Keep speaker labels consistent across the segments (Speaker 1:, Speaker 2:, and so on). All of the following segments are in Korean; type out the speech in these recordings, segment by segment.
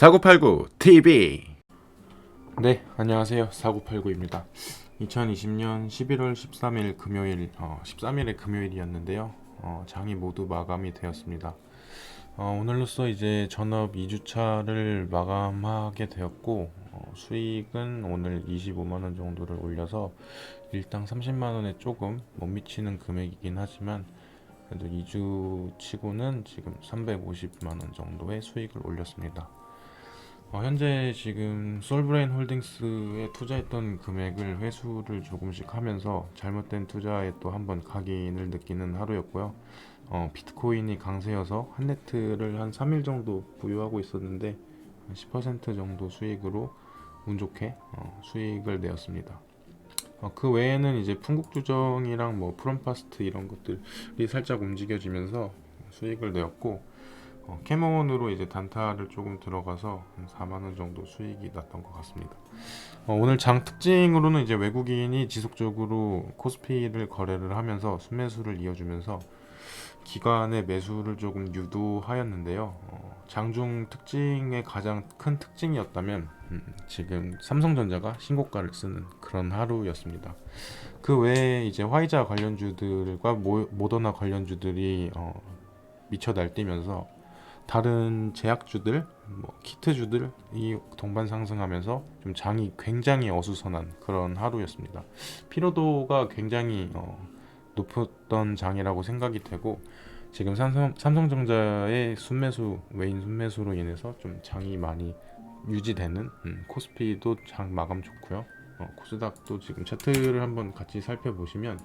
Speaker 1: 사고팔구 TV 네 안녕하세요. 사고팔구입니다. 2020년 11월 13일 금요일 어, 13일의 금요일이었는데요. 어, 장이 모두 마감이 되었습니다. 어, 오늘로써 이제 전업 2주차를 마감하게 되었고 어, 수익은 오늘 25만원 정도를 올려서 일당 30만원에 조금 못 미치는 금액이긴 하지만 그래도 2주 치고는 지금 350만원 정도의 수익을 올렸습니다 어, 현재 지금 솔브레인 홀딩스에 투자했던 금액을 회수를 조금씩 하면서 잘못된 투자에 또 한번 각인을 느끼는 하루였고요. 어, 비트코인이 강세여서 한네트를 한 3일 정도 보유하고 있었는데 한10% 정도 수익으로 운 좋게 어, 수익을 내었습니다. 어, 그 외에는 이제 풍국주정이랑 뭐 프롬파스트 이런 것들이 살짝 움직여지면서 수익을 내었고 어, 캐몬으로 이제 단타를 조금 들어가서 한 4만 원 정도 수익이 났던 것 같습니다. 어, 오늘 장 특징으로는 이제 외국인이 지속적으로 코스피를 거래를 하면서 순매수를 이어주면서 기관의 매수를 조금 유도하였는데요. 어, 장중 특징의 가장 큰 특징이었다면 음, 지금 삼성전자가 신고가를 쓰는 그런 하루였습니다. 그 외에 이제 화이자 관련주들과 모, 모더나 관련주들이 어, 미쳐 날뛰면서 다른 제약주들, 뭐 키트주들 이 동반 상승하면서 좀 장이 굉장히 어수선한 그런 하루였습니다. 피로도가 굉장히 어, 높았던 장이라고 생각이 되고 지금 삼성, 삼성전자의 순매수 외인 순매수로 인해서 좀 장이 많이 유지되는 음, 코스피도 장 마감 좋고요. 어, 코스닥도 지금 차트를 한번 같이 살펴보시면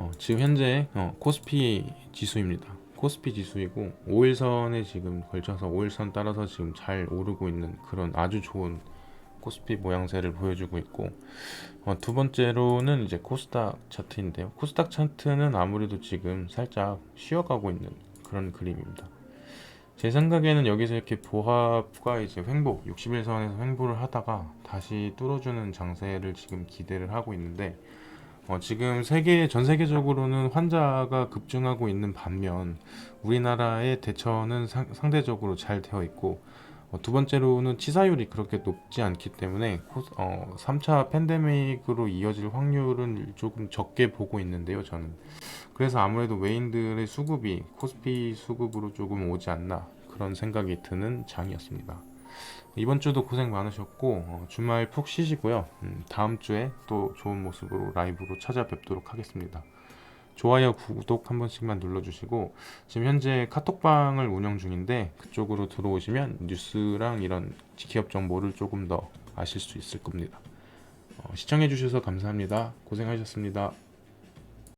Speaker 1: 어, 지금 현재 어, 코스피 지수입니다. 코스피 지수이고 5일선에 지금 걸쳐서 5일선 따라서 지금 잘 오르고 있는 그런 아주 좋은 코스피 모양새를 보여주고 있고 어, 두 번째로는 이제 코스닥 차트인데요. 코스닥 차트는 아무래도 지금 살짝 쉬어가고 있는 그런 그림입니다. 제 생각에는 여기서 이렇게 보합과 이제 횡보 61선에서 횡보를 하다가 다시 뚫어주는 장세를 지금 기대를 하고 있는데 어, 지금 세계 전 세계적으로는 환자가 급증하고 있는 반면 우리나라의 대처는 상, 상대적으로 잘 되어 있고 어, 두 번째로는 치사율이 그렇게 높지 않기 때문에 코, 어, 3차 팬데믹으로 이어질 확률은 조금 적게 보고 있는데요, 저는. 그래서 아무래도 외인들의 수급이 코스피 수급으로 조금 오지 않나 그런 생각이 드는 장이었습니다. 이번 주도 고생 많으셨고 어, 주말 푹 쉬시고요. 음, 다음 주에 또 좋은 모습으로 라이브로 찾아뵙도록 하겠습니다. 좋아요, 구독 한 번씩만 눌러주시고 지금 현재 카톡방을 운영 중인데 그쪽으로 들어오시면 뉴스랑 이런 기업 정보를 조금 더 아실 수 있을 겁니다. 어, 시청해주셔서 감사합니다. 고생하셨습니다.